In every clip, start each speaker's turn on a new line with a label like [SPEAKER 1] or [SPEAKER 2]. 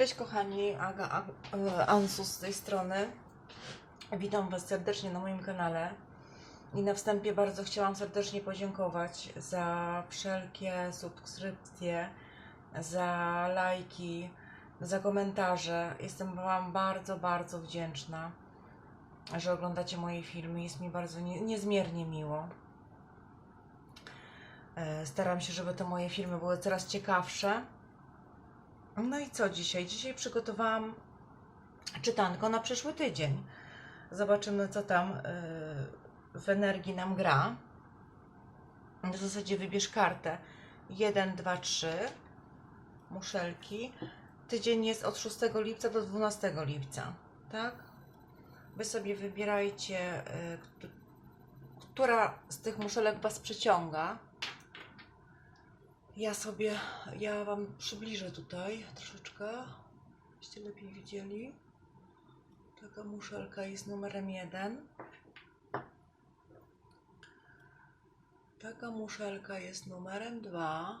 [SPEAKER 1] Cześć kochani, Aga Ag- e, Ansus z tej strony. Witam Was serdecznie na moim kanale. I na wstępie bardzo chciałam serdecznie podziękować za wszelkie subskrypcje, za lajki, za komentarze. Jestem Wam bardzo, bardzo wdzięczna, że oglądacie moje filmy. Jest mi bardzo nie, niezmiernie miło. E, Staram się, żeby te moje filmy były coraz ciekawsze. No i co dzisiaj? Dzisiaj przygotowałam czytanko na przyszły tydzień. Zobaczymy, co tam y, w energii nam gra. W zasadzie wybierz kartę 1, 2, 3 muszelki. Tydzień jest od 6 lipca do 12 lipca, tak? Wy sobie wybierajcie, y, kt- która z tych muszelek Was przyciąga. Ja sobie, ja Wam przybliżę tutaj troszeczkę, żebyście lepiej widzieli. Taka muszelka jest numerem jeden. Taka muszelka jest numerem dwa.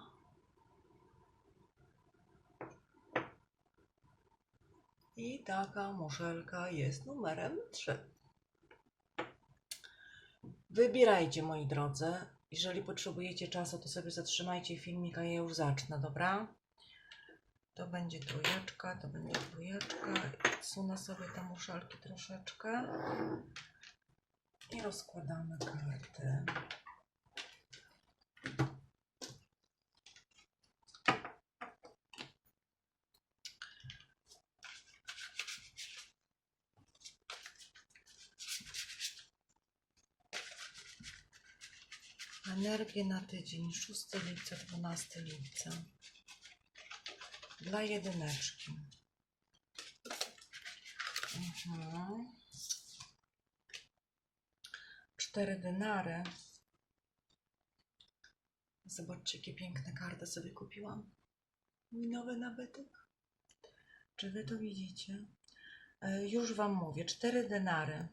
[SPEAKER 1] I taka muszelka jest numerem trzy. Wybierajcie, moi drodzy. Jeżeli potrzebujecie czasu, to sobie zatrzymajcie filmik, a ja już zacznę, dobra? To będzie trójeczka, to będzie dwójeczka. Sunę sobie te muszelki troszeczkę. I rozkładamy karty. Energię na tydzień 6 lipca, 12 lipca. Dla jedyneczki. Mhm. Cztery denary. Zobaczcie, jakie piękne karty sobie kupiłam. Mój nowy nabytek. Czy wy to widzicie? E, Już wam mówię. Cztery denary.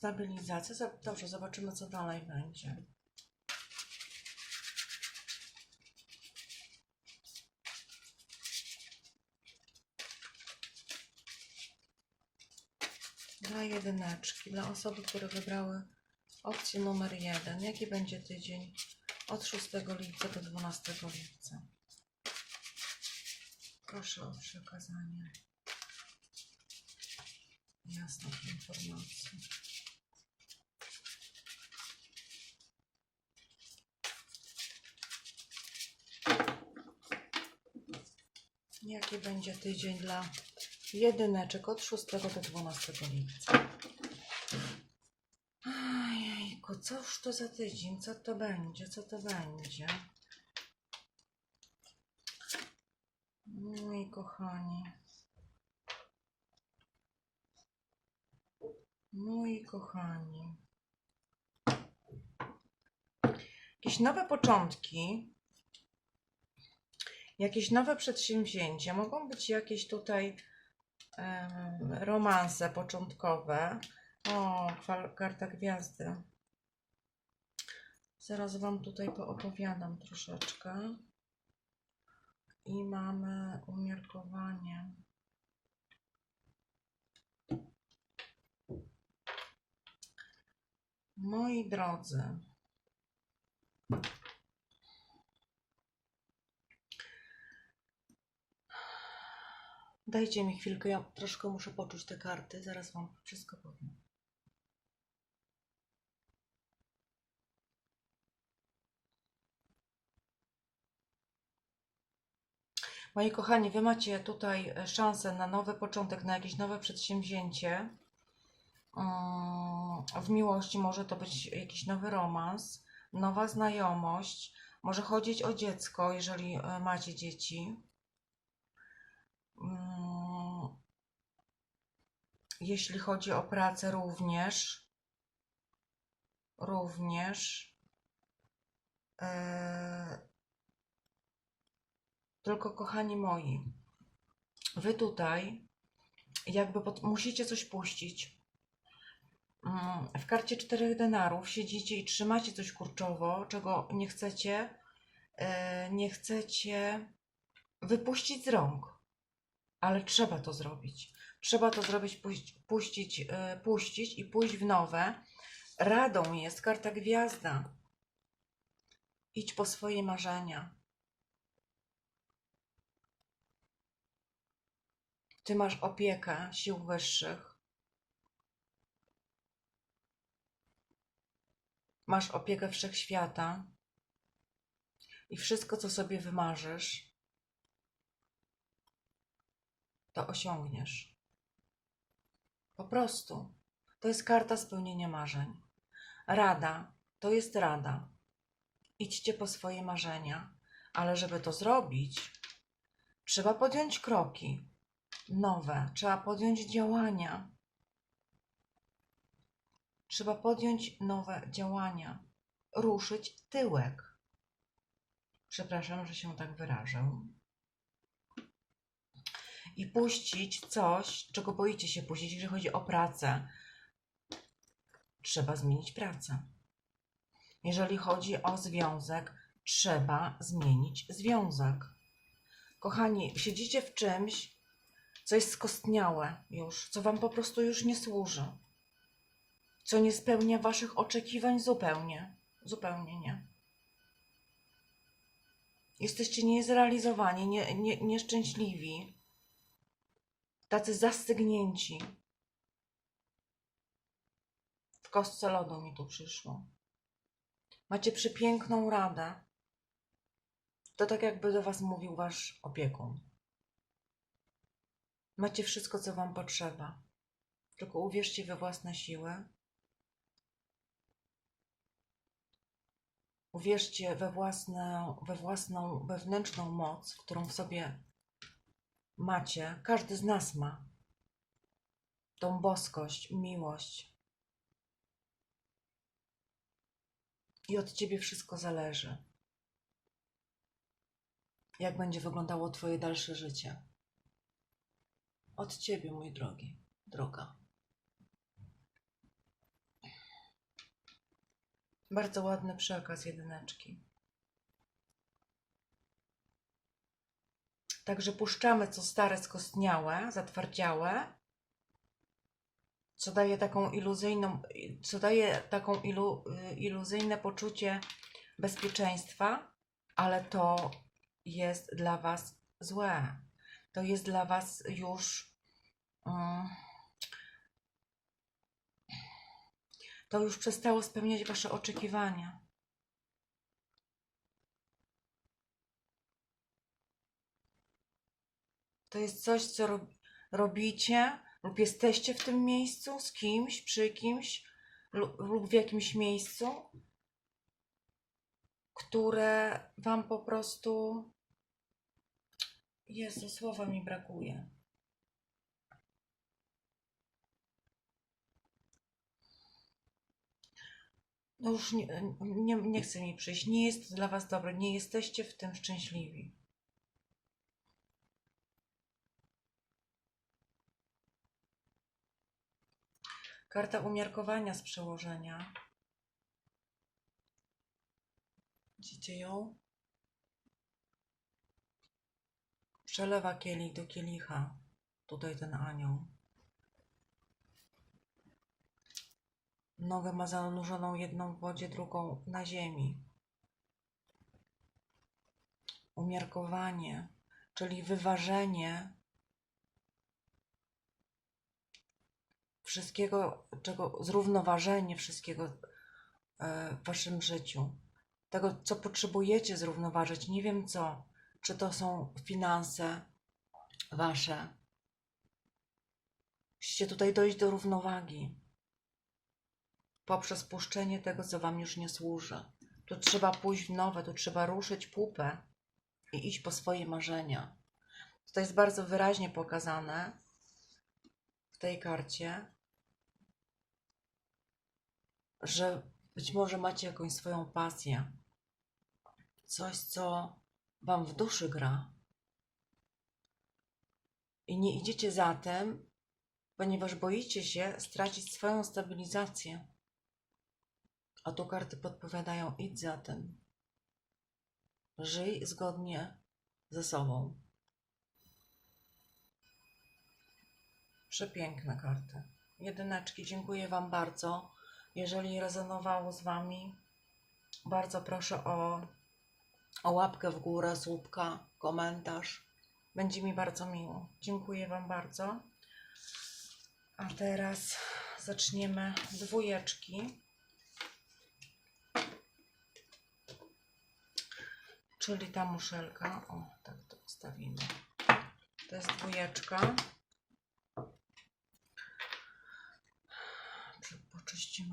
[SPEAKER 1] Stabilizacja. Dobrze, zobaczymy, co dalej będzie. Dla jedyneczki, dla osoby, które wybrały opcję numer jeden. Jaki będzie tydzień od 6 lipca do 12 lipca? Proszę o przekazanie jasnych informacji. Jaki będzie tydzień dla jedyneczek od 6 do 12 lipca? Ojejku, cóż to za tydzień? Co to będzie? Co to będzie? Moi kochani. Moi kochani. Jakieś nowe początki jakieś nowe przedsięwzięcia, mogą być jakieś tutaj romanse początkowe. O, karta gwiazdy. Zaraz Wam tutaj poopowiadam troszeczkę. I mamy umiarkowanie. Moi drodzy, Dajcie mi chwilkę, ja troszkę muszę poczuć te karty, zaraz Wam wszystko powiem. Moi kochani, Wy macie tutaj e, szansę na nowy początek, na jakieś nowe przedsięwzięcie. Mm, W miłości może to być jakiś nowy romans, nowa znajomość, może chodzić o dziecko, jeżeli e, macie dzieci. Jeśli chodzi o pracę również, również, e, tylko kochani moi, wy tutaj jakby pod, musicie coś puścić. Mm, W karcie czterech denarów siedzicie i trzymacie coś kurczowo, czego nie chcecie, e, nie chcecie wypuścić z rąk, ale trzeba to zrobić. Trzeba to zrobić, puść, puścić, yy, puścić i pójść w nowe. Radą jest karta gwiazda. Idź po swoje marzenia. Ty masz opiekę sił wyższych. Masz opiekę wszechświata. I wszystko, co sobie wymarzysz, to osiągniesz. Po prostu. To jest karta spełnienia marzeń. Rada to jest rada. Idźcie po swoje marzenia, ale żeby to zrobić, trzeba podjąć kroki nowe, trzeba podjąć działania. Trzeba podjąć nowe działania, ruszyć tyłek. Przepraszam, że się tak wyrażę. I puścić coś, czego boicie się puścić, jeżeli chodzi o pracę. Trzeba zmienić pracę. Jeżeli chodzi o związek, trzeba zmienić związek. Kochani, siedzicie w czymś, co jest skostniałe już, co wam po prostu już nie służy, co nie spełnia waszych oczekiwań zupełnie. Zupełnie nie. Jesteście niezrealizowani, nie, nie, nieszczęśliwi, tacy zastygnięci. W kostce lodu mi tu przyszło. Macie przepiękną radę. To tak jakby do was mówił wasz opiekun. Macie wszystko, co wam potrzeba. Tylko uwierzcie we własne siły. Uwierzcie we, własne, we własną wewnętrzną moc, którą w sobie macie. Każdy z nas ma. Tą boskość, miłość. I od ciebie wszystko zależy. Jak będzie wyglądało twoje dalsze życie? Od ciebie, mój drogi, droga. Bardzo ładny przekaz jedyneczki. Także puszczamy co stare, skostniałe, zatwardziałe, co daje taką iluzyjną, co daje taką ilu, iluzyjne poczucie bezpieczeństwa, ale to jest dla Was złe. To jest dla Was już. mm, to już przestało spełniać Wasze oczekiwania. To jest coś, co rob, robicie lub jesteście w tym miejscu z kimś, przy kimś lub, lub w jakimś miejscu, które Wam po prostu. Jezu, słowa mi brakuje. No już nie, nie, nie chce mi przyjść. Nie jest dla Was dobre. Nie jesteście w tym szczęśliwi. Karta umiarkowania z przełożenia. Widzicie ją? Przelewa kielich do kielicha. Tutaj ten anioł. Nogę ma zanurzoną jedną w wodzie, drugą na ziemi. Umiarkowanie, czyli wyważenie wszystkiego, czego, zrównoważenie wszystkiego e, w waszym życiu. Tego, co potrzebujecie zrównoważyć. Nie wiem co. Czy to są finanse wasze. Musicie tutaj dojść do równowagi poprzez puszczenie tego, co wam już nie służy. Tu trzeba pójść w nowe, tu trzeba ruszyć pupę i iść po swoje marzenia. To jest bardzo wyraźnie pokazane w tej karcie, że być może macie jakąś swoją pasję, coś, co Wam w duszy gra. I nie idziecie za tym, ponieważ boicie się stracić swoją stabilizację. A tu karty podpowiadają: idź za tym. Żyj zgodnie ze sobą. Przepiękne karty. Jedyneczki, dziękuję Wam bardzo jeżeli rezonowało z Wami, bardzo proszę o, o łapkę w górę, słupka, komentarz. Będzie mi bardzo miło. Dziękuję Wam bardzo. A teraz zaczniemy dwójeczki. Czyli ta muszelka. O, tak to postawimy. To jest dwójeczka.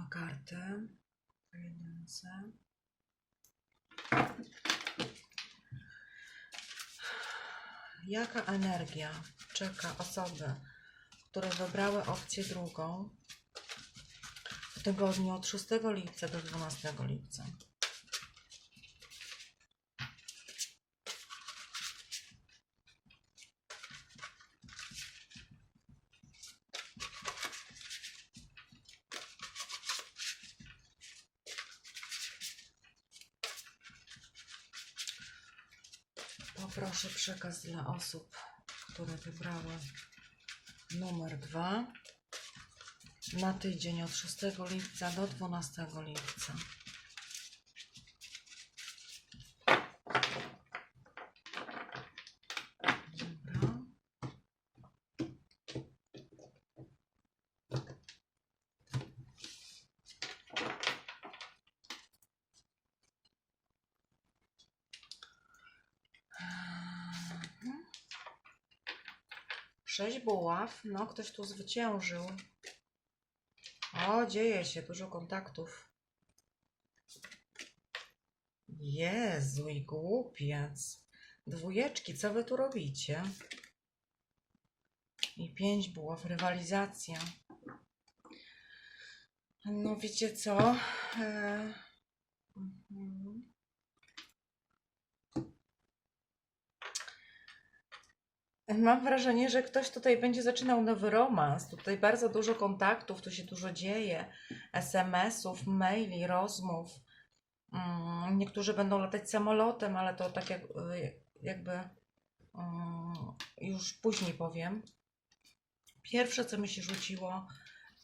[SPEAKER 1] Kartę. Po. Jaka energia czeka osoby, które wybrały opcję drugą w tygodniu od 6 lipca do 12 lipca? Poproszę przekaz dla osób, które wybrały numer 2 na tydzień od 6 lipca do 12 lipca. Dobra. Mhm. Sześć buław. No, ktoś tu zwyciężył. O, dzieje się, dużo kontaktów. Jezu i głupiec. Dwójeczki, co wy tu robicie? I pięć buław, rywalizacja. No wiecie co? E... Mam wrażenie, że ktoś tutaj będzie zaczynał nowy romans. Tutaj bardzo dużo kontaktów, tu się dużo dzieje. SMS-ów, maili, rozmów. Mm, Niektórzy będą latać samolotem, ale to tak jak, y, jakby mm, już później powiem. Pierwsze, co mi się rzuciło,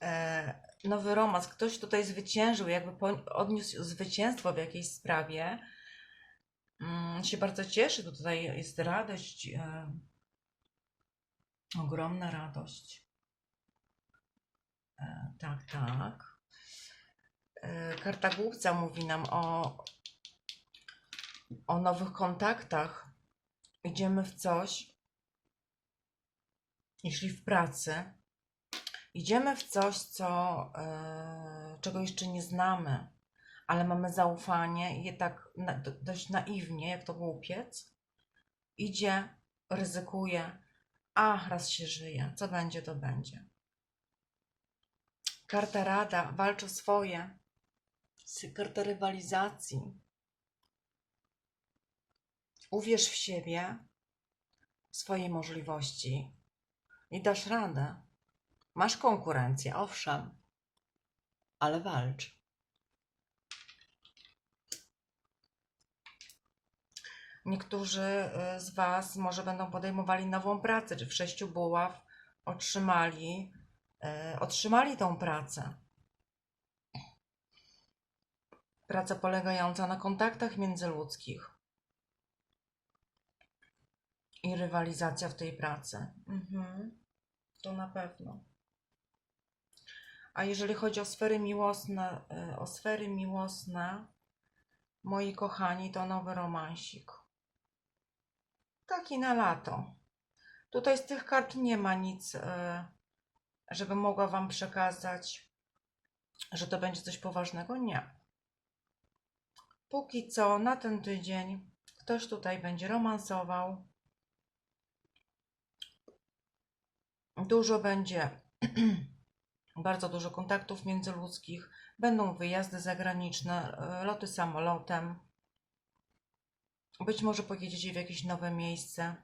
[SPEAKER 1] e, nowy romans. Ktoś tutaj zwyciężył, jakby odniósł zwycięstwo w jakiejś sprawie. Mm, Się bardzo cieszy, tutaj jest radość. Ogromna radość. E, tak, tak. E, karta głupca mówi nam o, o nowych kontaktach. Idziemy w coś, jeśli w pracy, idziemy w coś, co, e, czego jeszcze nie znamy, ale mamy zaufanie i je tak dość naiwnie, jak to głupiec, idzie, ryzykuje, a, raz się żyje. Co będzie, to będzie. Karta rada. Walcz o swoje. Karta rywalizacji. Uwierz w siebie, w swoje możliwości i dasz radę. Masz konkurencję, owszem, ale walcz. Niektórzy y, z Was może będą podejmowali nową pracę, czy w sześciu buław otrzymali, y, otrzymali tą pracę. Praca polegająca na kontaktach międzyludzkich i rywalizacja w tej pracy. Mhm. To na pewno. A jeżeli chodzi o sfery miłosne, y, o sfery miłosne, moi kochani, to nowy romansik. Taki na lato. Tutaj z tych kart nie ma nic, e, żeby mogła Wam przekazać, że to będzie coś poważnego. Nie. Póki co, na ten tydzień ktoś tutaj będzie romansował. Dużo będzie, bardzo dużo kontaktów międzyludzkich. Będą wyjazdy zagraniczne, e, loty samolotem. Być może pojedziecie w jakieś nowe miejsce,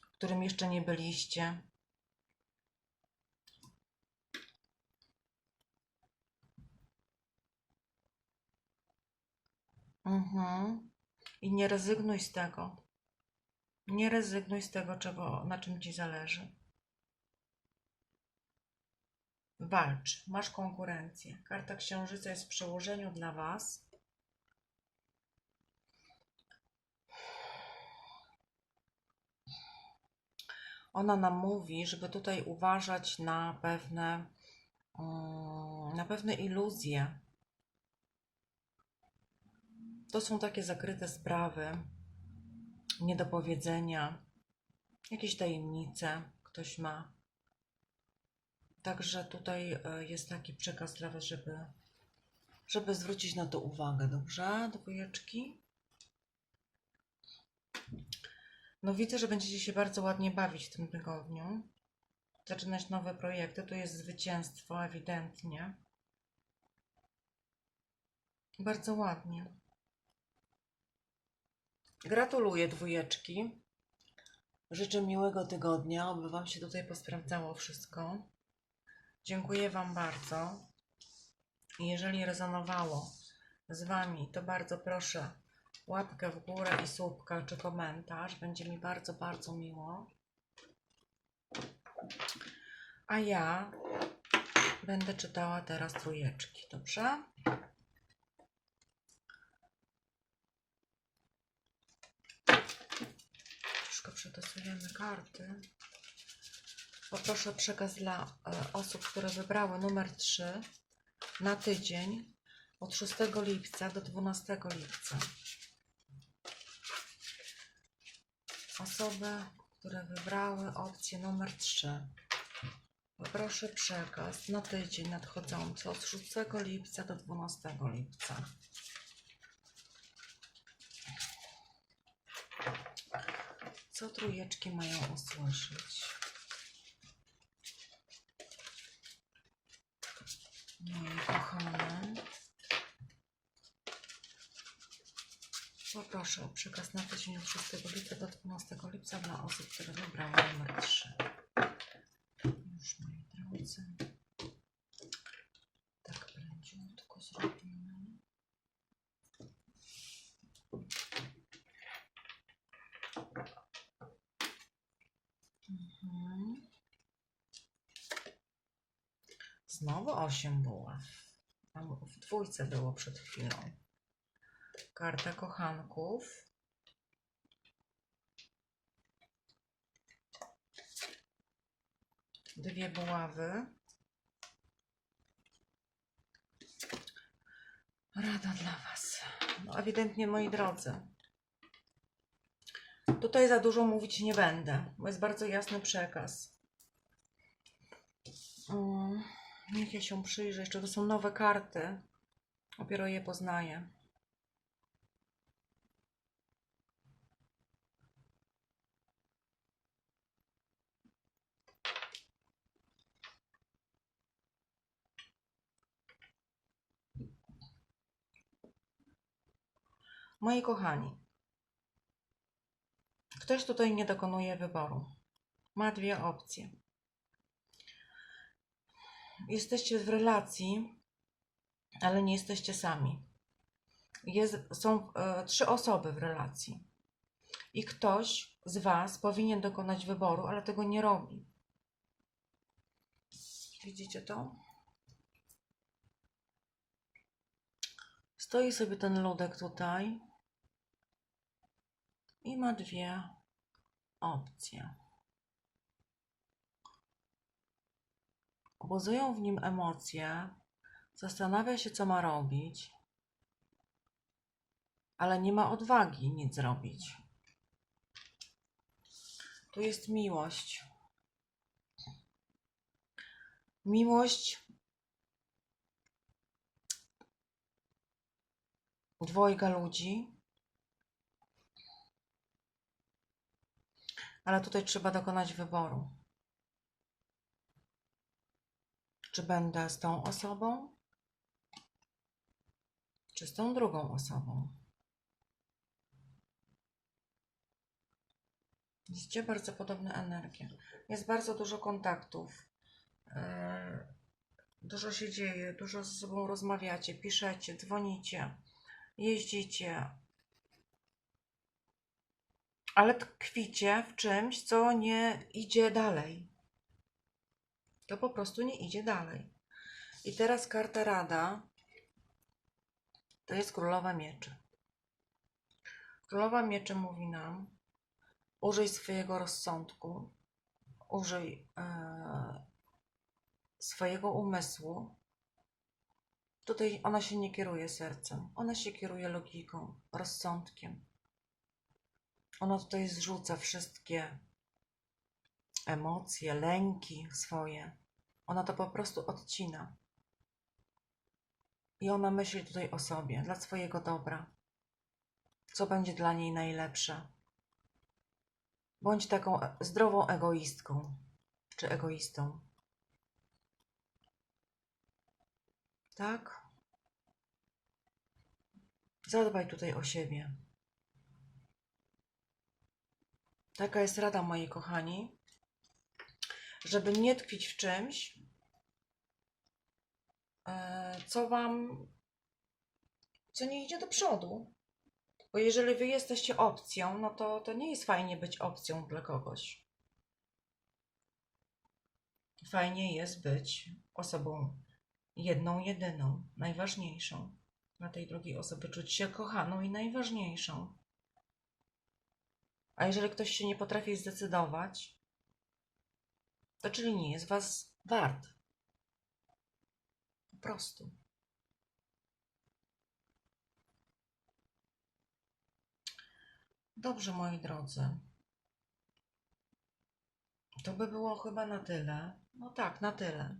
[SPEAKER 1] w którym jeszcze nie byliście. Mhm. I nie rezygnuj z tego. Nie rezygnuj z tego, czego, na czym ci zależy. Walcz, masz konkurencję. Karta księżyca jest w przełożeniu dla Was. Ona nam mówi, żeby tutaj uważać na pewne, mm, na pewne iluzje. To są takie zakryte sprawy, niedopowiedzenia, jakieś tajemnice ktoś ma. Także tutaj e, jest taki przekaz dla Was, żeby, żeby zwrócić na to uwagę, dobrze? Dwójeczki. No widzę, że będziecie się bardzo ładnie bawić w tym tygodniu. Zaczynać nowe projekty. Tu jest zwycięstwo, ewidentnie. Bardzo ładnie. Gratuluję dwójeczki. Życzę miłego tygodnia, aby Wam się tutaj posprawdzało wszystko. Dziękuję Wam bardzo. Jeżeli rezonowało z Wami, to bardzo proszę łapkę w górę i słupka czy komentarz. Będzie mi bardzo, bardzo miło. A ja będę czytała teraz trójeczki, dobrze? Troszkę przetestujemy karty. Poproszę przekaz dla e, osób, które wybrały numer 3 na tydzień od 6 lipca do 12 lipca. Osoby, które wybrały opcję numer 3. Poproszę przekaz na tydzień nadchodzący od 6 lipca do 12 lipca. Co trójeczki mają usłyszeć? Moje kochane. Poproszę o przekaz na tydzień od 6 lipca do 12 lipca dla osób, które wybrały numer 3. Już moi drodzy. Tak prędziutko zrobimy. Mhm. Znowu 8 buław. Tam w dwójce było przed chwilą. Karta kochanków. Dwie buławy. Rada dla Was. No, ewidentnie, moi drodzy. Tutaj za dużo mówić nie będę, bo jest bardzo jasny przekaz. Mm, Niech ja się przyjrzę. Jeszcze to są nowe karty. Dopiero je poznaję. Moi kochani, ktoś tutaj nie dokonuje wyboru. Ma dwie opcje. Jesteście w relacji, ale nie jesteście sami. Jest, są e, trzy osoby w relacji. I ktoś z Was powinien dokonać wyboru, ale tego nie robi. Widzicie to? Stoi sobie ten ludek tutaj i ma dwie opcje. Obozują w nim emocje, zastanawia się, co ma robić, ale nie ma odwagi nic zrobić. Tu jest miłość. Miłość dwojga ludzi, ale tutaj trzeba dokonać wyboru. Czy będę z tą osobą, czy z tą drugą osobą? Widzicie bardzo podobne energie. Jest bardzo dużo kontaktów. Yy, Dużo się dzieje, dużo ze sobą rozmawiacie, piszecie, dzwonicie, jeździcie. Ale tkwicie w czymś, co nie idzie dalej. to po prostu nie idzie dalej. I teraz karta Rada to jest Królowa Mieczy. Królowa Mieczy mówi nam, użyj swojego rozsądku, użyj e, swojego umysłu. Tutaj ona się nie kieruje sercem, ona się kieruje logiką, rozsądkiem. Ona tutaj zrzuca wszystkie emocje, lęki swoje. Ona to po prostu odcina. I ona myśli tutaj o sobie, dla swojego dobra. Co będzie dla niej najlepsze. Bądź taką e- zdrową egoistką, czy egoistą. Tak? Zadbaj tutaj o siebie. Taka jest rada, moi kochani, żeby nie tkwić w czymś, e, co wam, co nie idzie do przodu. Bo jeżeli wy jesteście opcją, no to, to nie jest fajnie być opcją dla kogoś. Fajnie jest być osobą jedną, jedyną, najważniejszą. Dla tej drugiej osoby czuć się kochaną i najważniejszą. A jeżeli ktoś się nie potrafi zdecydować, to czyli nie jest was wart. Po prostu. Dobrze, moi drodzy. To by było chyba na tyle. No tak, na tyle.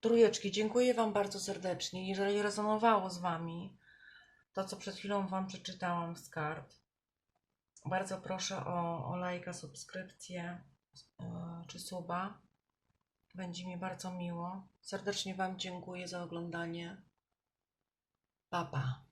[SPEAKER 1] Trójeczki, dziękuję Wam bardzo serdecznie. Jeżeli rezonowało z Wami to, co przed chwilą Wam przeczytałam z kart, bardzo proszę o, o lajka, subskrypcję yy, czy suba. Będzie mi bardzo miło. Serdecznie Wam dziękuję za oglądanie. Pa, pa.